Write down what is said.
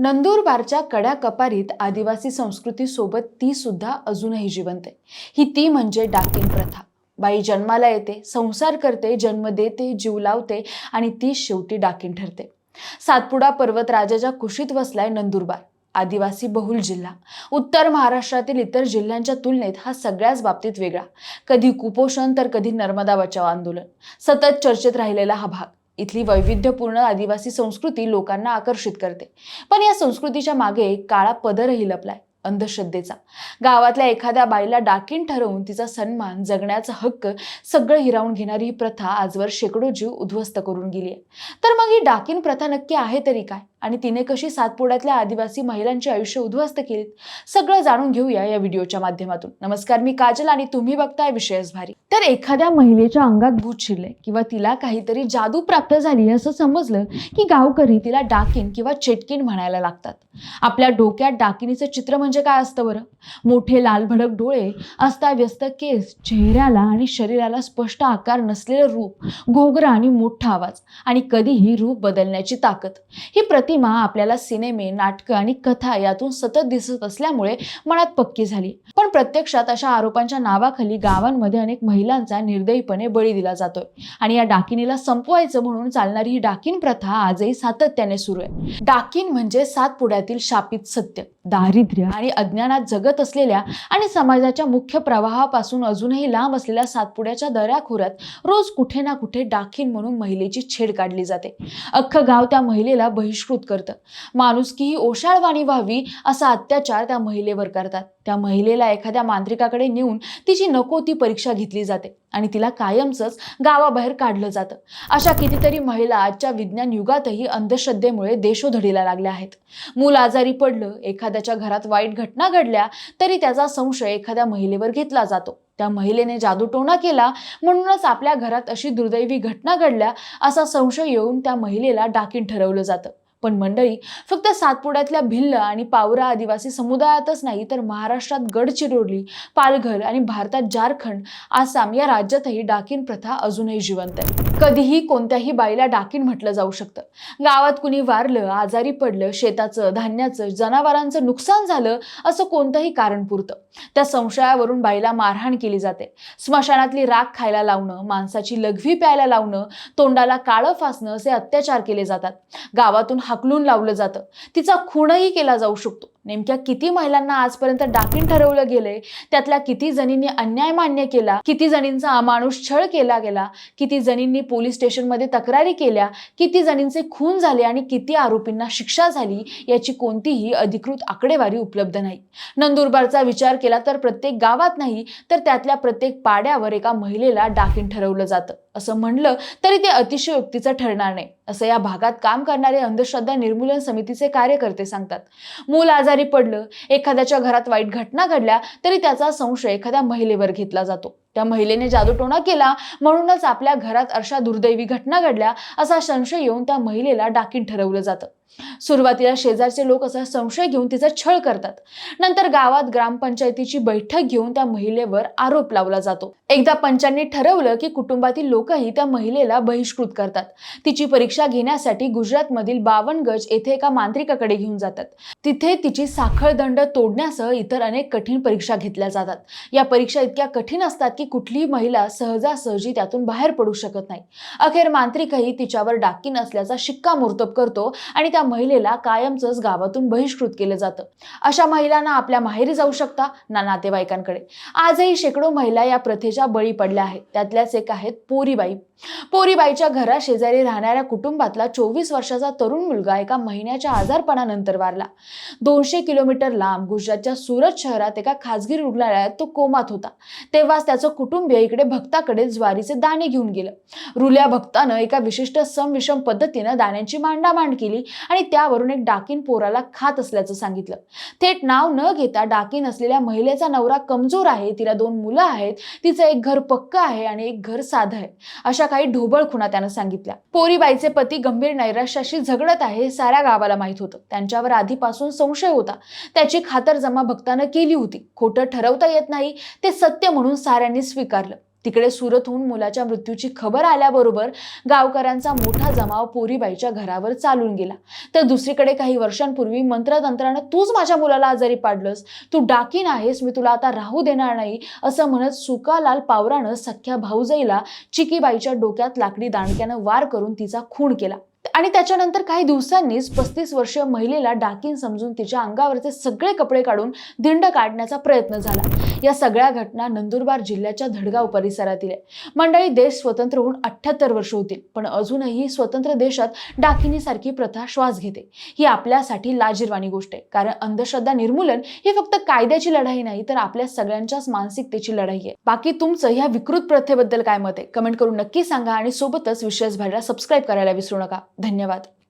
नंदुरबारच्या कड्या कपारीत आदिवासी संस्कृतीसोबत ती सुद्धा अजूनही जिवंत आहे. ही ती म्हणजे डाकिन प्रथा. बाई जन्माला येते संसार करते जन्म देते जीव लावते आणि ती शेवटी डाकीन ठरते. सातपुडा पर्वतराजाच्या कुशीत वसलाय नंदुरबार आदिवासी बहुल जिल्हा. उत्तर महाराष्ट्रातील इतर जिल्ह्यांच्या तुलनेत हा सगळ्याच बाबतीत वेगळा. कधी कुपोषण तर कधी नर्मदा बचाव आंदोलन. सतत चर्चेत राहिलेला हा भाग. इथली वैविध्यपूर्ण आदिवासी संस्कृती लोकांना आकर्षित करते. पण या संस्कृतीच्या मागे काळा पदरही लपलाय अंधश्रद्धेचा. गावातल्या एखाद्या बाईला डाकीन ठरवून तिचा सन्मान जगण्याचा हक्क सगळं हिरावून घेणारी ही प्रथा आजवर शेकडो जीव उद्ध्वस्त करून गेली आहे तर मग ही डाकीन प्रथा नक्की आहे तरी काय? आणि तिने कशी सातपुड्यातल्या आदिवासी महिलांचे आयुष्य उद्ध्वस्त केलीत सगळं जाणून घेऊया या व्हिडिओच्या माध्यमातून. नमस्कार मी काजल आणि तुम्ही बघताय विषयच भारी. तर एखाद्या महिलेच्या अंगात भूत शिरले किंवा तिला काहीतरी जादू प्राप्त झाली असं समजलं की गावकरी तिला डाकिन किंवा चेटकीन म्हणायला लागतात. आपल्या डोक्यात डाकिनीचं चित्र म्हणजे काय असतं बरं? मोठे लालभडक डोळे अस्ताव्यस्त केस चेहऱ्याला आणि शरीराला स्पष्ट आकार नसलेलं रूप घोगरा आणि मोठा आवाज आणि कधीही रूप बदलण्याची ताकद. ही प्रतिमा आपल्याला सिनेमे नाटकं आणि कथा यातून सतत दिसत असल्यामुळे मनात पक्की झाली. पण प्रत्यक्षात अशा आरोपांच्या नावाखाली गावांमध्ये अनेक महिलांचा निर्दयीपणे बळी दिला जातोय. आणि या डाकिनीला संपवायचं म्हणून चालणारी ही डाकीन प्रथा आजही सातत्याने सुरू आहे. डाकिन म्हणजे सातपुड्यातील शापित सत्य. दारिद्र्य आणि अज्ञानात जगत असलेल्या आणि समाजाच्या मुख्य प्रवाहापासून अजूनही लांब असलेल्या सातपुड्याच्या दऱ्याखोऱ्यात रोज कुठे ना कुठे डाकिन म्हणून महिलेची छेड काढली जाते. अख्खं गाव त्या महिलेला बहिष्कृत करतं. माणुसकी ही ओशाळवाणी व्हावी असा अत्याचार त्या महिलेवर करतात. त्या महिलेला एखाद्या मांत्रिकाकडे नेऊन तिची नको ती परीक्षा घेतली जाते आणि तिला कायमचंच गावाबाहेर काढलं जातं. अशा कितीतरी महिला आजच्या विज्ञान युगातही अंधश्रद्धेमुळे देशोधडीला लागल्या आहेत. मूल आजारी पडलं एखाद्याच्या घरात वाईट घटना घडल्या तरी त्याचा संशय एखाद्या महिलेवर घेतला जातो. त्या महिलेने जादूटोणा केला म्हणूनच आपल्या घरात अशी दुर्दैवी घटना घडल्या असा संशय येऊन त्या महिलेला डाकीन ठरवलं जातं. पण मंडळी फक्त सातपुड्यातल्या भिल्ल आणि पावरा आदिवासी समुदायातच नाही तर महाराष्ट्रात गडचिरोली पालघर आणि भारतात झारखंड आसाम या राज्यातही डाकीन प्रथा अजूनही जिवंत आहे. कधीही कोणत्याही बाईला डाकीन म्हटलं जाऊ शकतं. गावात कुणी वारलं आजारी पडलं शेताचं धान्याचं जनावरांचं नुकसान झालं असं कोणतंही कारण पुरतं. त्या संशयावरून बाईला मारहाण केली जाते. स्मशानातली राख खायला लावणं माणसाची लघवी प्यायला लावणं तोंडाला काळं फासणं असे अत्याचार केले जातात. गावातून हाकलून लावलं जातं. तिचा खूनही केला जाऊ शकतो. नेमक्या किती महिलांना आजपर्यंत डाकीन ठरवलं गेलंय? त्यातल्या किती जणींनी अन्याय मान्य केला? किती जणींचा अमानुष छळ केला गेला? किती जणींनी पोलीस स्टेशनमध्ये तक्रारी केल्या? किती जणींचे खून झाले आणि किती आरोपींना शिक्षा झाली? याची कोणतीही अधिकृत आकडेवारी उपलब्ध नाही. नंदुरबारचा विचार केला तर प्रत्येक गावात नाही तर त्यातल्या प्रत्येक पाड्यावर एका महिलेला डाकीन ठरवलं जातं. असं म्हणलं तरी ते अतिशयोक्तीचं ठरणार नाही. असं या भागात काम करणारे अंधश्रद्धा निर्मूलन समितीचे कार्यकर्ते सांगतात. मूल आजारी पडलं एखाद्याच्या घरात वाईट घटना घडल्या तरी त्याचा संशय एखाद्या महिलेवर घेतला जातो. त्या महिलेने जादूटोणा केला. म्हणूनच आपल्या घरात अशा दुर्दैवी घटना घडल्या असा संशय येऊन त्या महिलेला डाकीन ठरवलं जातं. सुरुवातीला शेजारचे लोक असा संशय घेऊन तिचा छळ करतात. नंतर गावात ग्रामपंचायतीची बैठक घेऊन त्या महिलेवर आरोप लावला जातो. एकदा पंचांनी ठरवलं की कुटुंबातील लोकही त्या महिलेला बहिष्कृत करतात. तिची परीक्षा घेण्यासाठी गुजरातमधील बावनगज येथे एका मांत्रिकाकडे घेऊन जातात. तिथे तिची साखळदंड तोडण्यासह इतर अनेक कठीण परीक्षा घेतल्या जातात. या परीक्षा इतक्या कठीण असतात की कुठलीही महिला सहजासहजी त्यातून बाहेर पडू शकत नाही. अखेर मांत्रिकही तिच्यावर डाकी नसल्याचा शिक्का शिक्कामोर्तब करतो आणि त्या महिलेला कायमचंच गावातून बहिष्कृत केलं जातं. अशा महिलांना आपल्या माहेरी जाऊ शकता ना नातेवाईकांकडे. आजही शेकडो महिला या प्रथेच्या बळी पडल्या आहेत. त्यातल्याच एक आहेत पोरीबाई. पोरीबाईच्या घरा शेजारी राहणाऱ्या कुटुंबातला चोवीस वर्षाचा तरुण मुलगा एका महिन्याच्या आजारपणानंतर वारला. दोनशे किलोमीटर लांब गुजरातच्या सुरत शहरात एका खासगी रुग्णालयात तो कोमात होता. तेव्हाच त्याचं कुटुंबीय इकडे भक्ताकडे ज्वारीचे दाणे घेऊन गेलं. रुल्या भक्तानं एका विशिष्ट समविषम पद्धतीनं दाण्यांची मांडामांड केली आणि त्यावरून एक डाकीन पोराला खात असल्याचं सांगितलं. थेट नाव न घेता डाकीन असलेल्या महिलेचा नवरा कमजोर आहे तिला दोन मुलं आहेत तिचं एक घर पक्क आहे आणि एक घर साधं आहे अशा काही ढोबळ खुणा त्यानं सांगितल्या. पोरीबाईचे पती गंभीर नैराश्याशी झगडत आहे हे साऱ्या गावाला माहीत होतं. त्यांच्यावर आधीपासून संशय होता. त्याची खातरजमा भक्तानं केली होती. खोटं ठरवता येत नाही ते सत्य म्हणून साऱ्यांनी स्वीकारलं. तिकडे सुरतहून मुलाच्या मृत्यूची खबर आल्याबरोबर गावकऱ्यांचा मोठा जमाव पोरीबाईच्या घरावर चालून गेला. तर दुसरीकडे काही वर्षांपूर्वी मंत्रतंत्रानं तूच माझ्या मुलाला आजारी पाडलंस. तू डाकीन आहेस मी तुला आता राहू देणार नाही असं म्हणत सुकालाल पावरानं सख्या भाऊजाईला चिकीबाईच्या डोक्यात लाकडी दांडक्यानं वार करून तिचा खून केला. आणि त्याच्यानंतर काही दिवसांनीच पस्तीस वर्षीय महिलेला डाकीन समजून तिच्या अंगावरचे सगळे कपडे काढून दिंड काढण्याचा प्रयत्न झाला. या सगळ्या घटना नंदुरबार जिल्ह्याच्या धडगाव परिसरातील आहे मंडळी देश स्वतंत्र होऊन अठ्ठ्याहत्तर वर्ष होतील पण अजूनही स्वतंत्र देशात डाकिनीसारखी प्रथा श्वास घेते. ही आपल्यासाठी लाजीरवाणी गोष्ट आहे कारण अंधश्रद्धा निर्मूलन ही फक्त कायद्याची लढाई नाही तर आपल्या सगळ्यांच्याच मानसिकतेची लढाई आहे. बाकी तुमचं ह्या विकृत प्रथेबद्दल काय मत आहे? कमेंट करून नक्की सांगा आणि सोबतच विशेष भायला सबस्क्राईब करायला विसरू नका. धन्यवाद.